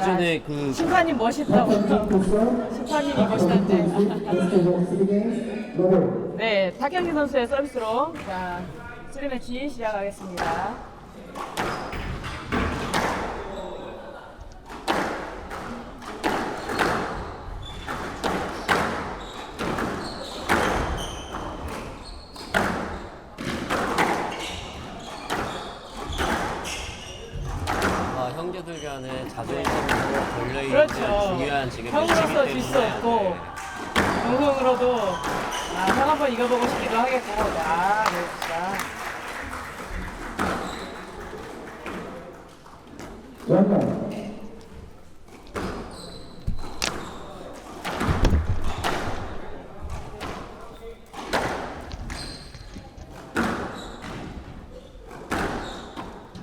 예전에 그 심판님 멋있다고. 심판님이 멋있다는데. 네, 탁현기 선수의 서비스로 자, 쓰리매치 시작하겠습니다. 아, 간에 자존심으로 걸려있는 그렇죠. 중요한 지금 형으로서 질 수 없고 동생으로도 아, 형 한번 이겨보고 싶기도 하겠고 아, 네, 진짜.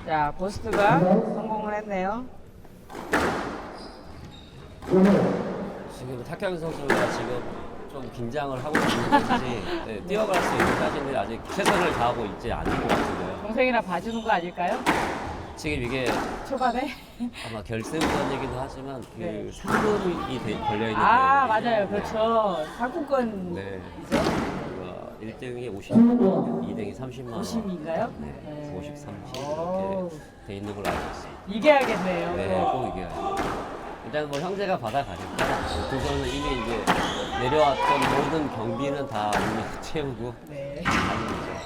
자, 고스트가 성공을 했네요. 지금 탁현 선수가 지금 좀 긴장을 하고 있는 건지 네, 뛰어갈 수 있는까지는 아직 최선을 다하고 있지 않은 것 같은데요. 동생이라 봐주는 거 아닐까요? 지금 이게 초반에? 아마 결승전이기도 하지만 그 네. 상금이 돼- 걸려있는 아. 맞아요. 그렇죠. 상품권 네. 이제 어, 1등이 50만 원, 2등이 30만 원. 50인가요? 네, 50, 30 오. 이렇게 돼 있는 걸로 알고 있습니다. 이겨야겠네요. 네, 또. 꼭 이겨야죠. 일단 뭐 형제가 받아가니까 두 선은 이미 이제 내려왔던 모든 경비는 다 이미 채우고 네. 가는 거죠.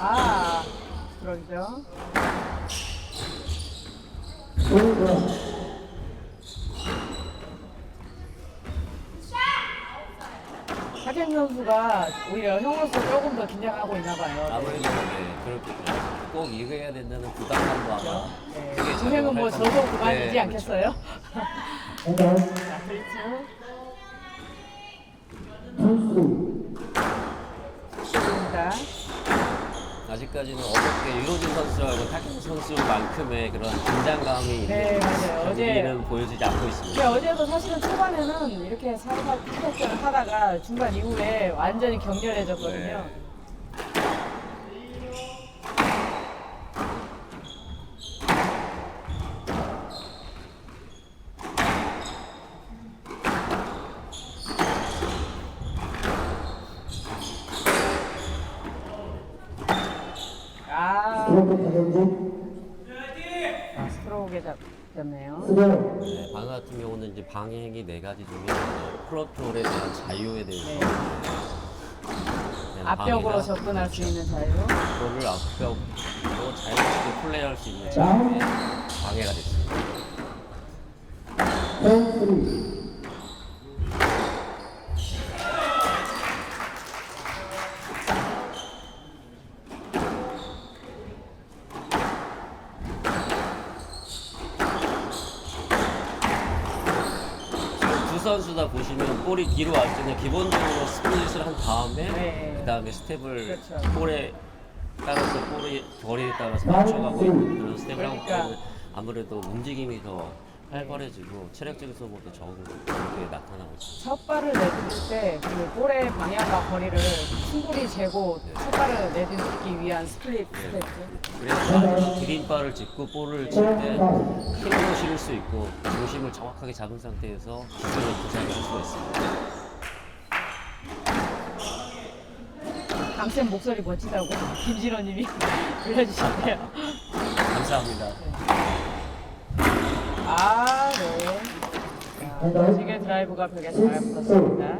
아, 그러죠. 하켄 선수가 오히려 형으로서 조금 더 긴장하고 있나 봐요. 아무래도 네, 그렇겠죠. 꼭 이겨야 된다는 부담감도 아마 네. 크게 동생은 뭐 저도. 그만이지 네, 않겠어요? 그렇죠. 자, 그렇죠. 좋습니다. 아직까지는 어렵게 유로진 선수하고 타켄 선수만큼의 그런 긴장감이 네, 있는 맞아요. 어제- 경기는 보여주지 않고 근데 있습니다. 어제도 사실은 초반에는 이렇게 살살 타격전을 하다가 중반 이후에 완전히 격렬해졌거든요. 네. 아, 아 스트로크에 잡혔네요. 네, 방금 같은 경우는 이제 방향이 네 가지 중에 프로토롤에 대한 자유에 대해서 네. 앞벽으로 방해가 접근할 수 있는 자유. 그거를 앞벽으로 자유롭게 플레이할 수 있는 자유에 방해가 됐습니다. 볼이 뒤로 갈 때는 기본적으로 스플릿을 한 다음에 네. 그 다음에 스텝을 그렇죠. 볼에 따라서 볼의 거리에 따라서 맞춰가고 그런 스텝을 하고 그러니까. 때문에 아무래도 움직임이 더 활발해지고 체력적인 소모도 적은 그렇게 나타나고 있습니다. 첫 발을 내딛을 때그 볼의 방향과 거리를 충분히 재고 첫 발을 내딛기 위한 스플릿 스텝. 그래서 기린바를 짚고 볼을 칠때 힘으로 실을 수 있고 중심을 정확하게 잡은 상태에서 기술을 도착할 수가 있습니다. 강쌤 목소리 멋지다고 김진호님이 불러주셨대요. 감사합니다. 아, 네. 자, 지게 드라이브가 벽에 잘 붙었습니다.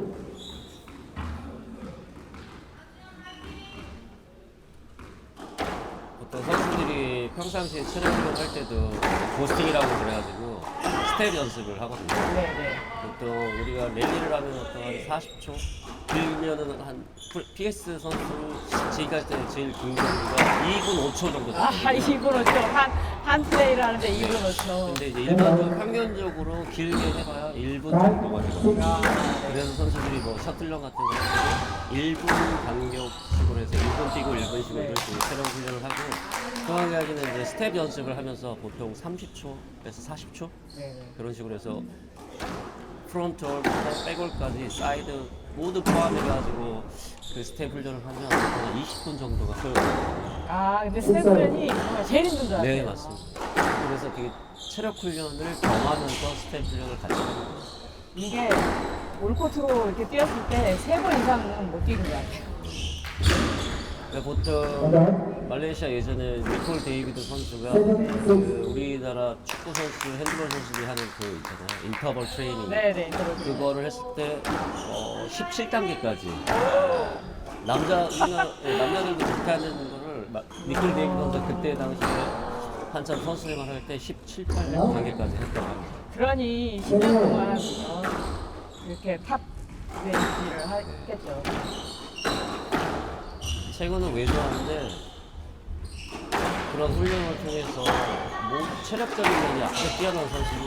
보통 선수들이 평상시에 트레이닝 할 때도 보스팅이라고 그래가지고 스텝 연습을 하거든요. 네, 네. 보통 우리가 랠리를 하면 보통 한 40초 길면은 한 PS 선수 지금까지 때 제일 긴 경기가 2분 5초 정도 아, 됐거든요. 2분 5초. 한, 한 플레이를 하는데 2분 5초. 근데 이제 일반적으로 평균적으로 길게 해봐야 1분 정도가 되거든요. 아, 그래서 선수들이 뭐 셔틀런 같은 거 1분 간격식으로 해서 1분 뛰고 1분씩으로 네. 이렇게 새로운 훈련을 하고 정확하게는 이제 스텝 연습을 하면서 보통 30초에서 40초 네, 네. 그런 식으로 해서 프론트홀부터 백홀까지 사이드 모두 포함해가지고 그 스텝 훈련을 하면 한 20분 정도가 소요돼요. 아 근데 스태프전이 정말 제일 힘든 줄 알아요. 네, 맞습니다. 그래서 그 체력 훈련을 겸하면서 스텝 훈련을 같이 하는 거예요. 이게 올코트로 이렇게 뛰었을 때 세 번 이상은 못 뛰는 것 같아요. 그러니까 보통 말레이시아 예전에 니콜 데이비드 선수가 그 우리나라 축구 선수, 핸드볼 선수들이 하는 그 있잖아요. 인터벌 트레이닝. 네네. 저도 그거를 했을 때 어, 17단계까지 남자 우리나라 예, 남자들도 그렇게 하는 거를 마- 니콜 데이비드 선수 그때 당시에 한참 선수 생활할 때 17, 8단계까지 했다고 합니다. 그러니 10년 동안 어, 이렇게 탑 레이지를 했겠죠. 최근은 왜 좋아하는데 그런 훈련을 통해서 뭐 체력적인 면이 아주 뛰어난 선수고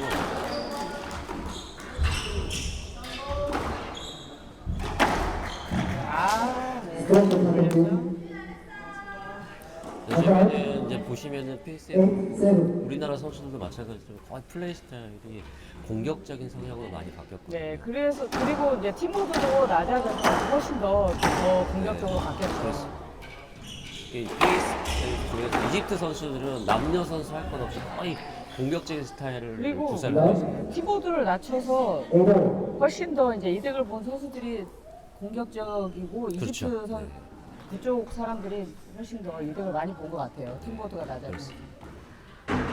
아, 네. 요즘에는 이제 보시면은 PSF 우리나라 선수들도 마찬가지로 거의 플레이 스타일이 공격적인 성향으로 많이 바뀌었거든요. 네, 그래서 그리고 이제 팀워크도 낮아져서 훨씬 더, 더 공격적으로 바뀌었죠. 그 이 이집트 선수들은 남녀 선수 할 것 없이 거의 공격적인 스타일을 그리고 구사하고 있습니다. 키보드를 낮춰서 훨씬 더 이제 이득을 본 선수들이 공격적이고 이집트 그렇죠. 선 네. 그쪽 사람들이 훨씬 더 이득을 많이 본 것 같아요. 팀보드가 낮아서.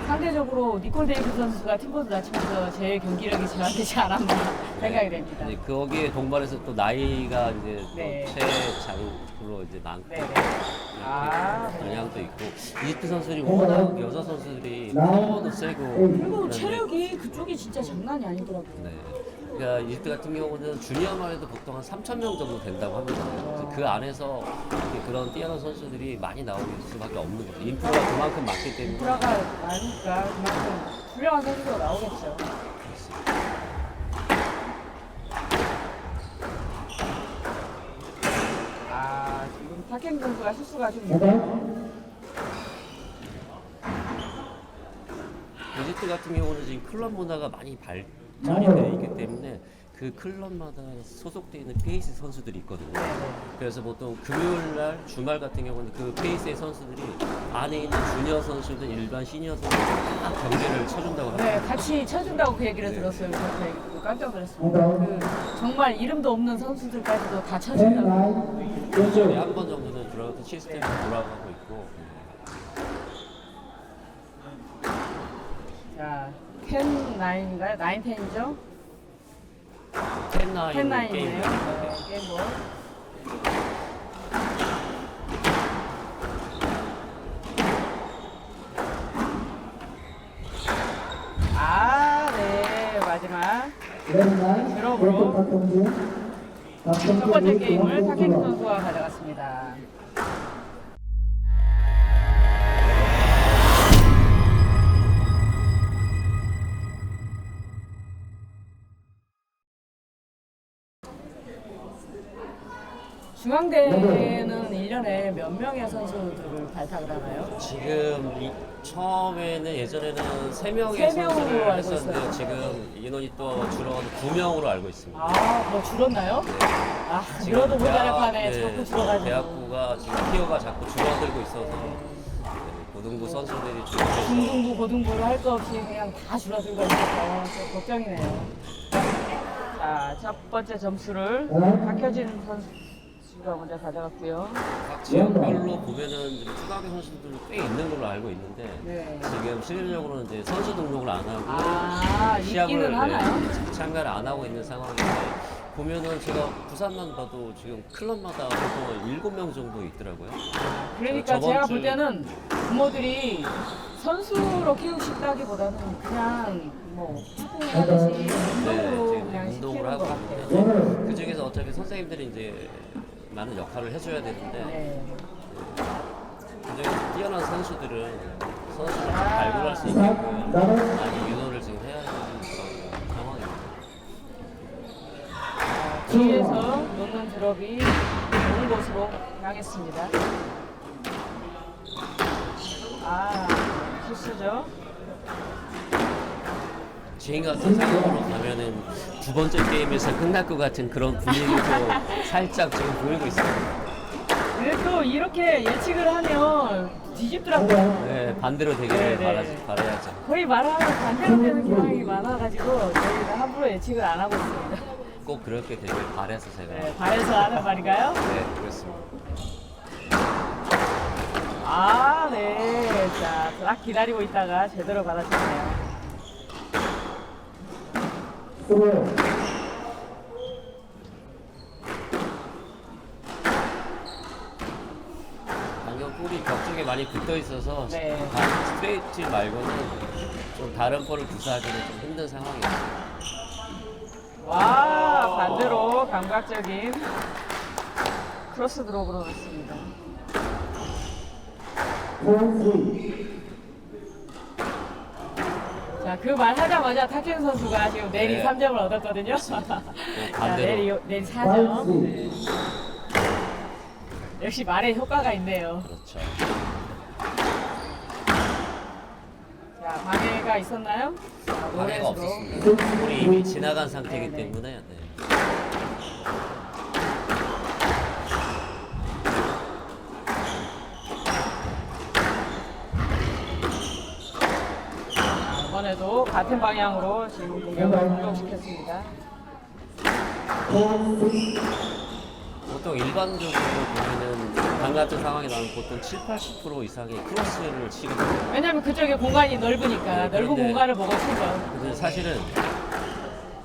상대적으로 니콜 데이비드 선수가 팀보드 낮추면서 제일 경기력이 제한되지 않았나 생각이 됩니다. 이제 거기에 동반해서 또 나이가 이제 네. 또 최장으로 이제 많고 네. 아, 네. 영향도 있고 이집트 선수들이 워낙 여자 선수들이 파워도 세고 그리고 그다음에 체력이 그쪽이 진짜 장난이 아니더라고요. 네. 그러니까 이집트 같은 경우는 주니어만 해도 보통 한 3천 명 정도 된다고 합니다. 그래서 그 안에서 그런 뛰어난 선수들이 많이 나올 수밖에 없는 거죠. 인프라가 그만큼 많기 때문에 인프라가 많으니까 그만큼 훌륭한 선수가 나오겠죠. 아, 지금 타켄 선수가 실수가 좀 있네요. 이집트 같은 경우는 지금 클럽 문화가 많이 발 전이 되어 있기 때문에 그 클럽마다 소속되어 있는 페이스 선수들이 있거든요. 네, 그래서 보통 금요일 날 주말 같은 경우는 그 페이스의 선수들이 안에 있는 주니어 선수든 일반 시니어 선수들 다 경기를 쳐준다고 합니다. 네, 같이 쳐준다고 그 얘기를 들었어요. 그래서 그 얘기 듣고 깜짝 놀랐습니다. 그 정말 이름도 없는 선수들까지도 다 쳐준다고. 일주일에 한 번 정도는 그런 시스템이 돌아가고 있고 자, 10, 9인가요? 9, 10이죠? 텐나인 10, 9이네요. 게임 네, 게임볼. 아, 네, 마지막. 드롭으로 첫 번째 게임을 타케키 선수가 가져갔습니다. 중앙대회는 1년에 몇 명의 선수들을 발탁을 하나요? 지금 이, 처음에는 예전에는 세 명의 세 명으로 선수를 알고 했었는데 있어요. 지금 인원이 또 줄어가서 두 명으로 알고 있습니다. 아, 뭐 줄었나요? 아, 줄어도 모자랄 판에 네, 자꾸 줄어가지고. 대학구가 지금 티어가 자꾸 줄어들고 있어서 네, 고등부 선수들이 줄어들고 중등부, 고등부를 할 거 없이 그냥 다 줄어들고 있어서 좀 걱정이네요. 자, 첫 번째 점수를 박효진 선수 가 먼저 가져갔고요. 각 지역별로 보면은 좀 초등학교 선수들도 꽤 있는 걸로 알고 있는데 네. 지금 실질적으로는 이제 선수 등록을 안 하고 아, 시합을 있기는 하나요? 네, 참가를 안 하고 있는 상황인데 보면은 제가 부산만 봐도 지금 클럽마다 보통 일곱 명 정도 있더라고요. 그러니까 저번 제가 주- 볼 때는 부모들이 선수로 키우고 싶다기보다는 그냥 뭐 축구 하듯이 네, 운동으로 지금 그냥 운동을 시키는 하고 것 같아요. 있는데 그 중에서 어차피 선생님들이 이제 많은 역할을 해줘야 되는데 네. 그 중에서 뛰어난 선수들은 선수를 아. 발굴할 수 있게끔 많이 유도를 지금 해야 되는 그런 상황입니다. 자, 뒤에서 놓는 드롭이 좋은 곳으로 향했습니다. 아, 실수죠. 지금 같은 상황으로 가면은 두 번째 게임에서 끝날 것 같은 그런 분위기도 살짝 지금 보이고 있습니다. 그래도 이렇게 예측을 하면 뒤집더라고요. 네, 반대로 되기를 네, 네. 바라지, 바라야죠. 거의 말하면 반대로 되는 경향이 많아가지고 저희가 함부로 예측을 안 하고 있습니다. 꼭 그렇게 되길 바래서 제가. 네, 발에서 하는 말인가요? 네, 그렇습니다. 아, 네. 자, 딱 기다리고 있다가 제대로 받아쳤네요. 방금 볼이 벽 쪽에 많이 붙어 있어서 네. 다 스트레이트 말고는 좀 다른 볼을 구사하기는 좀 힘든 상황이에요. 와, 반대로 감각적인 크로스 드롭으로 갔습니다. 자, 그 말 하자마자 탁준 선수가 지금 내리 네. 3점을 얻었거든요. 네, 자, 반대로. 내리, 내리 4점. 네. 역시 말에 효과가 있네요. 그렇죠. 자, 방해가 있었나요? 자, 방해가. 없었습니다. 볼이 이미 지나간 상태이기 네, 네. 때문에 네. 같은 방향으로 지금 공격을 공격시켰습니다. 보통 일반적으로 보면은 방 같은 상황이 나면 보통 7, 80% 이상의 크로스를 치거든요. 왜냐면 그쪽에 공간이 넓으니까 네, 넓은 그런데- 공간을 보고 치죠. 근데 사실은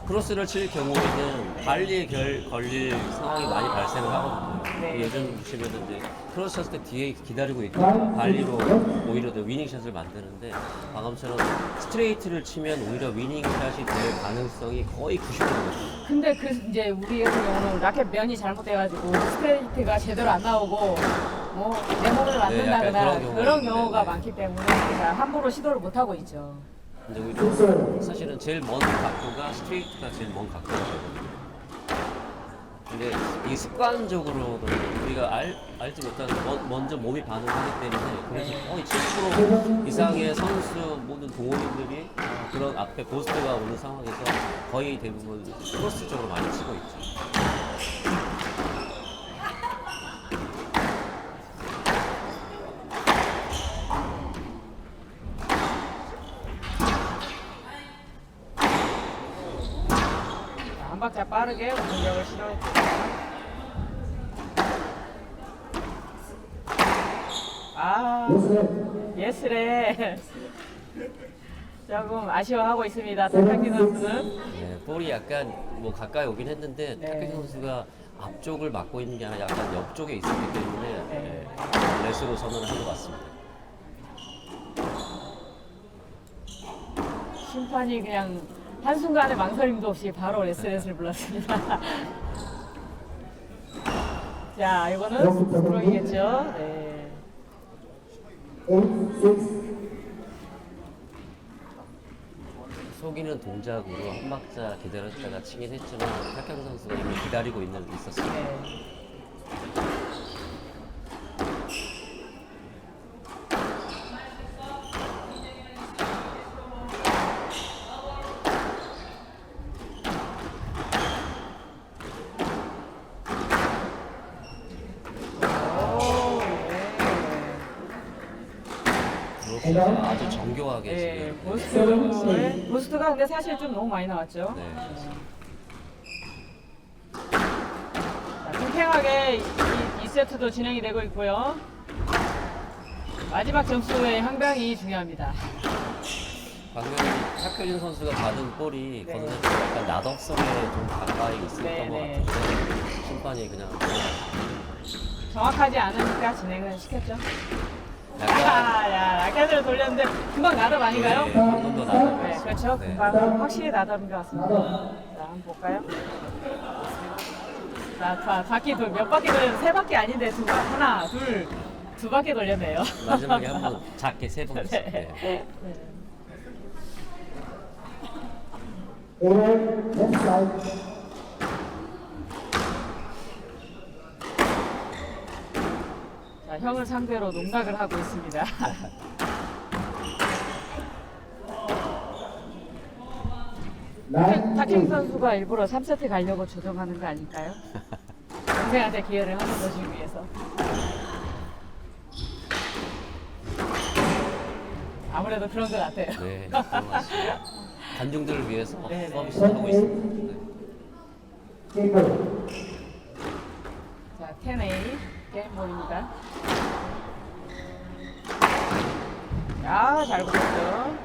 크로스를 칠 경우에는 발리에 결, 걸릴 상황이 많이 발생을 하거든요. 네. 요즘 보시면은 이제 크로스 쳤을 때 뒤에 기다리고 있다가 발리로 오히려 더 위닝샷을 만드는데 방금처럼 스트레이트를 치면 오히려 위닝샷이 될 가능성이 거의 90%거든요. 근데 그 이제 우리 같은 경우는 라켓 면이 잘못돼가지고 스트레이트가 제대로 안 나오고 뭐 네모를 만든다거나 네, 약간 그런 그런, 경우가 경우가 네, 네. 많기 때문에 우리가 함부로 시도를 못 하고 있죠. 근데 오히려 사실은 제일 먼 각도가 스트레이트가 제일 먼 각도거든요. 근데 이 습관적으로는 우리가 알, 알지 못하는 먼- 먼저 몸이 반응하기 때문에 그래서 거의 70% 이상의 선수 모든 동호인들이 어, 그런 앞에 고스트가 오는 상황에서 거의 대부분 크로스 쪽으로 많이 치고 있죠. 자, 한 박자 빠르게 공격을 시도했습니다. 아, 예스래. 조금 아쉬워하고 있습니다. 박학기 선수는. 네, 볼이 약간 뭐 가까이 오긴 했는데 네. 타케 선수가 앞쪽을 막고 있는 게 아니라 약간 옆쪽에 있었기 때문에 네. 네, 레스로 선언을 한 것 같습니다. 심판이 그냥 한순간의 망설임도 없이 바로 SNS를 불렀습니다. 자, 이거는 스프로이겠죠? 네. 속이는 동작으로 한 박자 기다렸다가 치긴 했지만 탁경 선수가 이미 기다리고 있는 게 있었습니다. 네. 오, 네. 그렇고 아주 정교하게 네, 지금 보스트, 보스트가 근데 사실 좀 너무 많이 나왔죠? 네. 자, 팽팽하게 이, 이 세트도 진행이 되고 있고요. 마지막 점수의 향방이 중요합니다. 방금 탁효진 선수가 받은 볼이 네. 건너서 약간 나덕성에 좀 가까이 있었던 네, 것 네. 같은데 심판이 그냥 정확하지 않으니까 진행을 시켰죠. 약간 아, 야, 라켓을 돌렸는데 금방 나답 아닌가요? 네, 한번 더 나가고 네. 그렇죠. 네. 금방 확실히 나답인 것 같습니다. 자, 한번 볼까요? 자, 바, 바퀴 돌, 몇 바퀴 돌렸는데 세 바퀴 아닌데 두 바, 하나, 둘, 두 바퀴 돌렸네요. 마지막에 한 번 작게 세 번 했어요. 네. 네. 자, 형을 상대로 농락을 하고 있습니다. 탁- 탁행 선수가 일부러 3세트 가려고 조정하는 거 아닐까요? 동생한테 기회를 한번 더 주기 위해서. 아무래도 그런 것 같아요. 네. 관중들을 위해서 네, 네. 서비스를 하고 있습니다. 네. 자, 10A 게임볼입니다. 야, 잘 붙었죠.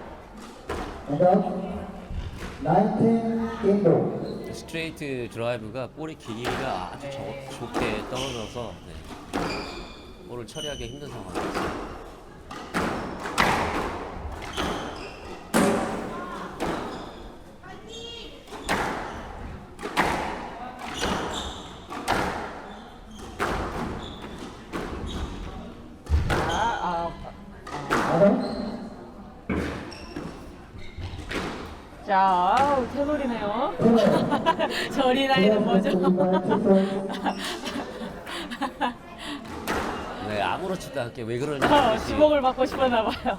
19 스트레이트 드라이브가 볼의 길이가 아주 네. 저- 좋게 떨어져서 네. 볼을 처리하기 힘든 상황이었어요. 아, 아, 아동 자, 아우, 테놀이네요. 저 어린아이는 뭐죠? 네, 아무렇지도 않게 왜 그러냐 어, 주먹을 맞고 싶었나 봐요.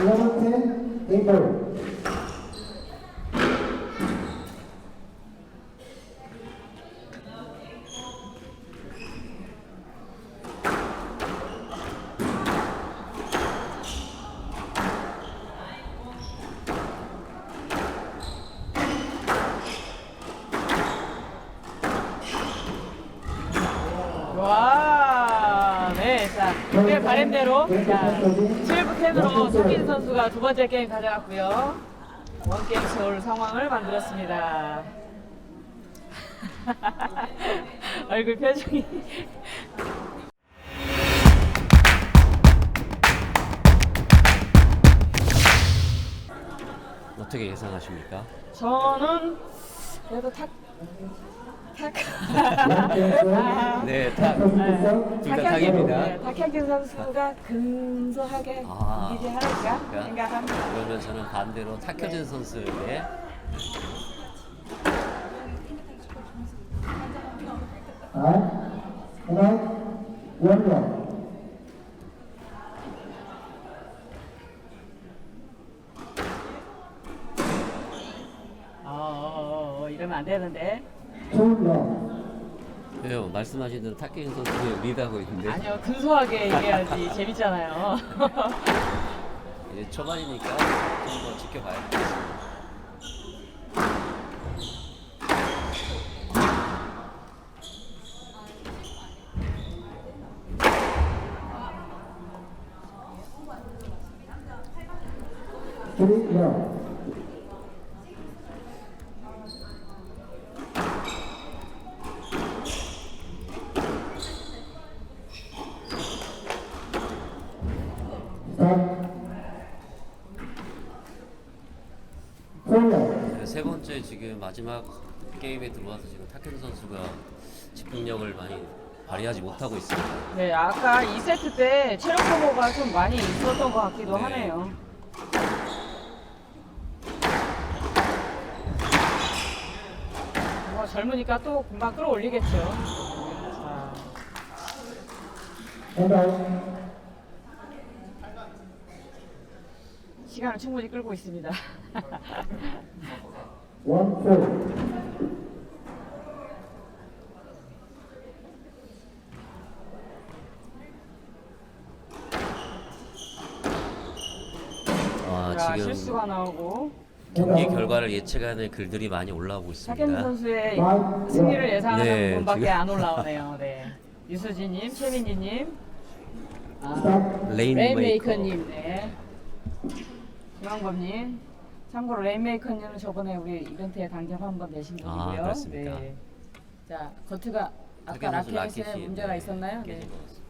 11, 10, 8, 9. 두 번째 게임 가져갔고요. 원게임 서울 상황을 만들었습니다. 얼굴 표정이. 어떻게 예상하십니까? 저는 그래도 탁, 탁. 아, 네, 다 선수께서 둘다 탁입니다. 네, 탁현진 선수가 근소하게 아. 이기지 않을까 그러니까 생각합니다. 그러면 저는 반대로 탁효진 선수에게 아 하나 원원 어, 어, 어, 이러면 안 되는데. 투원 왜요? 말씀하신 대로 탁효진 선수를 리드하고 있는데 아니요, 근소하게 얘기해야지 재밌잖아요. 이제 초반이니까 좀 더 지켜봐야 겠습니다. 네, 세 번째 지금 마지막 게임에 들어와서 지금 탁효진 선수가 집중력을 많이 발휘하지 못하고 있습니다. 네, 아까 2세트 때 체력 소모가 좀 많이 있었던 것 같기도 네. 하네요. 뭐 젊으니까 또 금방 끌어올리겠죠. 자, 하나 시간을 충분히 끌고 있습니다. 원포 아, 자, 지금 실수가 나오고 경기 결과를 예측하는 글들이 많이 올라오고 있습니다. 선수의 승리를 예상하는 네, 분밖에 지금- 안 올라오네요. 네. 유수진님, 최민희님, 아, 스탑 레인메이커. 레인메이커님, 네. 김한범님. 참고로 레인메이커님은 저번에 우리 이벤트에 당첨 한번 내신 분이고요. 아, 그렇습니까? 네. 자, 거트가 아까 라켓에 라켓이, 문제가 네, 있었나요? 네. 깨진 것 같습니다.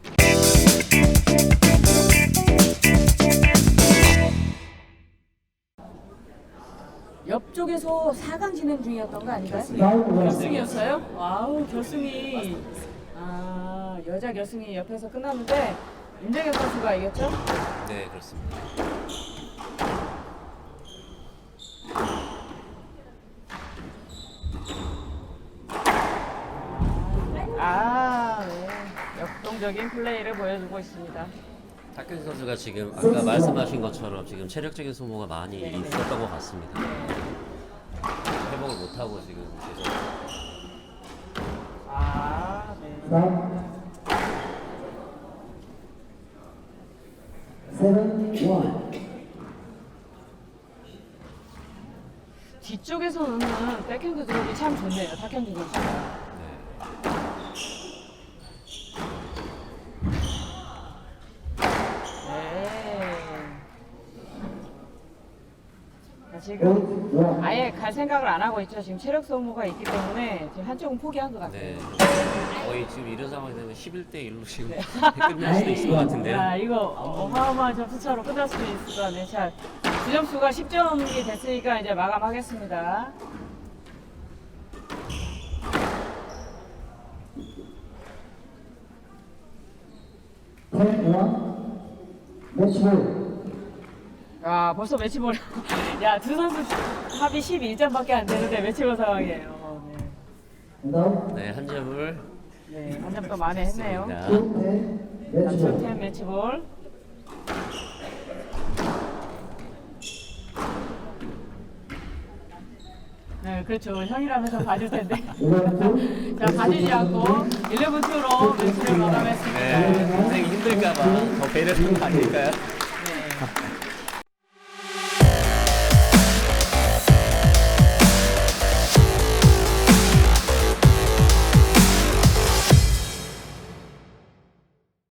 옆쪽에서 4강 진행 중이었던 거 아닌가요? 결승이었어요? 와우 결승이 아 여자 결승이 옆에서 끝났는데 임정현 선수가 이겼죠? 네, 그렇습니다. 아, 네. 역동적인 플레이를 보여주고 있습니다. 탁현 선수가 지금 아까 말씀하신 것처럼 지금 체력적인 소모가 많이 네, 네. 있었던 것 같습니다. 회복을 못하고 지금 계속 아, 네. 3 7 1 뒤쪽에서 넣는 백핸드 드롭이 참 좋네요. 탁현준 선수가. 네. 네. 자, 지금 8 1 아예 갈 생각을 안 하고 있죠. 지금 체력 소모가 있기 때문에 지금 한쪽은 포기한 것 같아요. 네. 거의 지금 이런 상황이 되면 11대 1로 지금 끝날 수도 있을 것 같은데요. 야, 이거 어마어마한 점수차로 끝날 수도 있을 것 같네요. 자, 주점수가 10점이 됐으니까 이제 마감하겠습니다. ten one match ball 아, 벌써 매치볼. 야, 두 선수 합이 12점밖에 안 되는데 매치볼 상황이에요. 어, 네. 네, 한 점을 네, 한점더 만회했네요. 했습니다. 탑10 매치볼. 네, 그렇죠. 형이라면서 봐줄 텐데. 11 2 자, 봐주지 않고 11-2로 매치를 마감했습니다. 네, 굉장히 힘들까봐 더 배려한 거 아닐까요? 네.